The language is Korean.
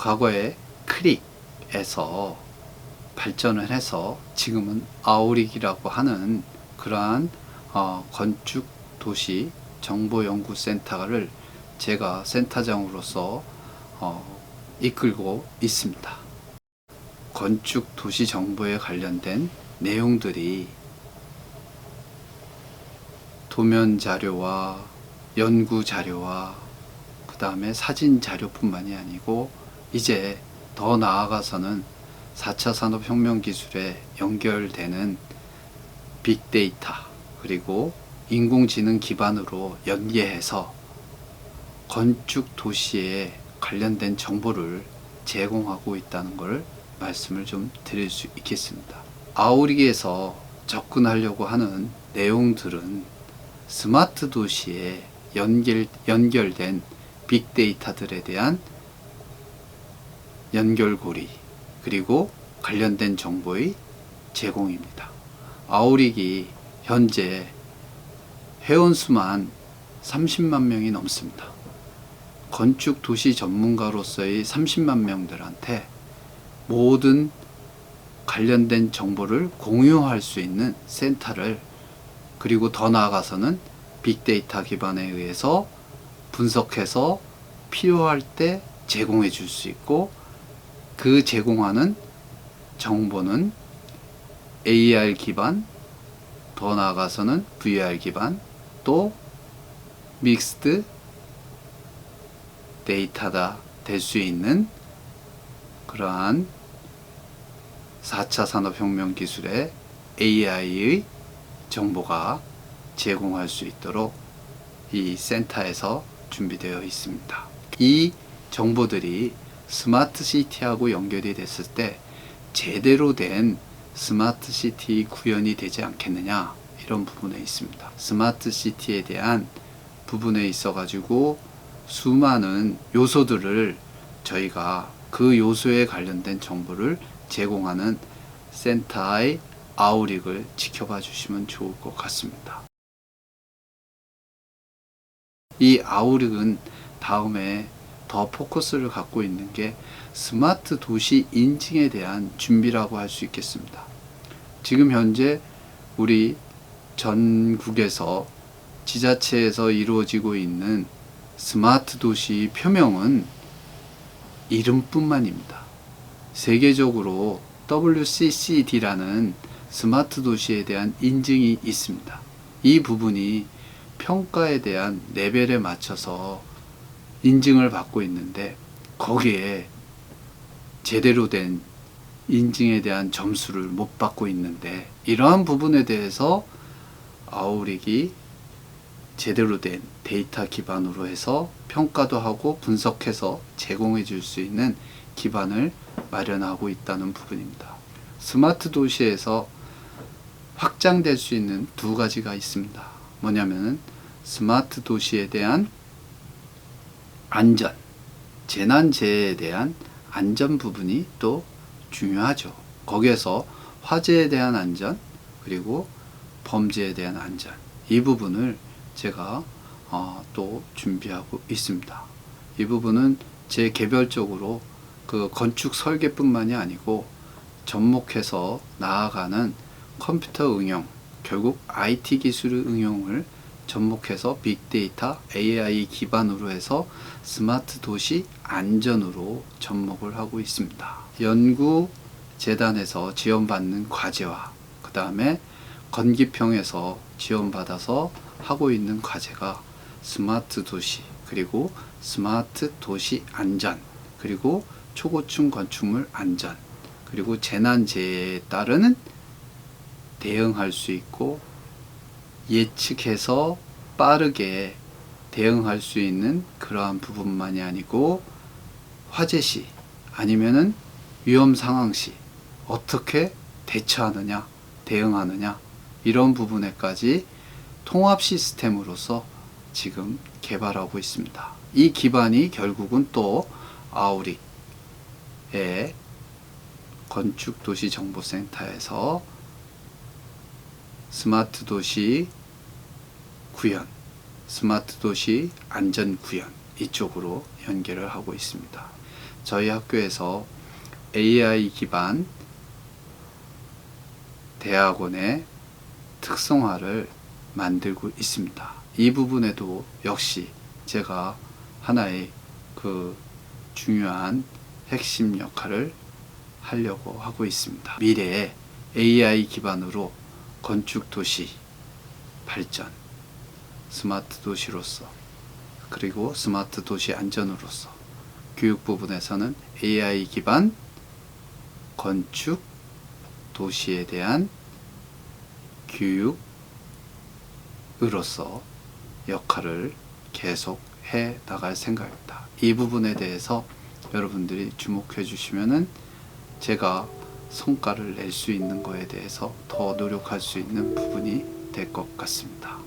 과거에 크릭에서 발전을 해서 지금은 아우릭이라고 하는 그러한 어, 건축 도시 정보연구센터를 제가 센터장으로서 어, 이끌고 있습니다. 건축 도시 정보에 관련된 내용들이 도면 자료와 연구 자료와 그 다음에 사진 자료뿐만이 아니고 이제 더 나아가서는 4차 산업혁명 기술에 연결되는 빅데이터 그리고 인공지능 기반으로 연계해서 건축 도시에 관련된 정보를 제공하고 있다는 것을 말씀을 좀 드릴 수 있겠습니다. 아우리기에서 접근하려고 하는 내용들은 스마트 도시에 연결, 연결된 빅데이터들에 대한 연결고리 그리고 관련된 정보의 제공입니다. 아우릭이 현재 회원수만 30만 명이 넘습니다. 건축 도시 전문가로서의 30만 명들한테 모든 관련된 정보를 공유할 수 있는 센터를 그리고 더 나아가서는 빅데이터 기반에 의해서 분석해서 필요할 때 제공해 줄 수 있고 그 제공하는 정보는 AR 기반, 더 나아가서는 VR 기반, 또 믹스드 데이터다 될 수 있는 그러한 4차 산업혁명 기술의 AI의 정보가 제공할 수 있도록 이 센터에서 준비되어 있습니다. 이 정보들이 스마트 시티하고 연결이 됐을 때 제대로 된 스마트 시티 구현이 되지 않겠느냐 이런 부분에 있습니다. 스마트 시티에 대한 부분에 있어 가지고 수많은 요소들을 저희가 그 요소에 관련된 정보를 제공하는 센터의 아우릭을 지켜봐 주시면 좋을 것 같습니다. 이 아우릭은 다음에 더 포커스를 갖고 있는 게 스마트 도시 인증에 대한 준비라고 할 수 있겠습니다. 지금 현재 우리 전국에서 지자체에서 이루어지고 있는 스마트 도시 표명은 이름뿐만입니다. 세계적으로 WCCD라는 스마트 도시에 대한 인증이 있습니다. 이 부분이 평가에 대한 레벨에 맞춰서 인증을 받고 있는데 거기에 제대로 된 인증에 대한 점수를 못 받고 있는데 이러한 부분에 대해서 아우릭이 제대로 된 데이터 기반으로 해서 평가도 하고 분석해서 제공해 줄 수 있는 기반을 마련하고 있다는 부분입니다. 스마트 도시에서 확장될 수 있는 두 가지가 있습니다. 뭐냐면은 스마트 도시에 대한 안전, 재난재해에 대한 안전 부분이 또 중요하죠. 거기에서 화재에 대한 안전, 그리고 범죄에 대한 안전, 이 부분을 제가 어, 또 준비하고 있습니다. 이 부분은 제 개별적으로 그 건축 설계뿐만이 아니고 접목해서 나아가는 컴퓨터 응용, 결국 IT 기술의 응용을 접목해서 빅데이터, AI 기반으로 해서 스마트 도시 안전으로 접목을 하고 있습니다. 연구 재단에서 지원받는 과제와 그 다음에 건기평에서 지원받아서 하고 있는 과제가 스마트 도시 그리고 스마트 도시 안전 그리고 초고층 건축물 안전 그리고 재난재해에 따르는 대응할 수 있고 예측해서 빠르게 대응할 수 있는 그러한 부분만이 아니고 화재 시 아니면은 위험 상황 시 어떻게 대처하느냐 대응하느냐 이런 부분에까지 통합 시스템으로서 지금 개발하고 있습니다. 이 기반이 결국은 또 아우릭의 건축 도시 정보센터에서 스마트 도시 구현, 스마트 도시 안전 구현 이쪽으로 연결을 하고 있습니다. 저희 학교에서 AI 기반 대학원의 특성화를 만들고 있습니다. 이 부분에도 역시 제가 하나의 그 중요한 핵심 역할을 하려고 하고 있습니다. 미래에 AI 기반으로 건축 도시 발전, 스마트 도시로서 그리고 스마트 도시 안전으로서 교육 부분에서는 AI 기반 건축 도시에 대한 교육으로서 역할을 계속 해 나갈 생각입니다. 이 부분에 대해서 여러분들이 주목해 주시면은 제가 성과를 낼 수 있는 거에 대해서 더 노력할 수 있는 부분이 될 것 같습니다.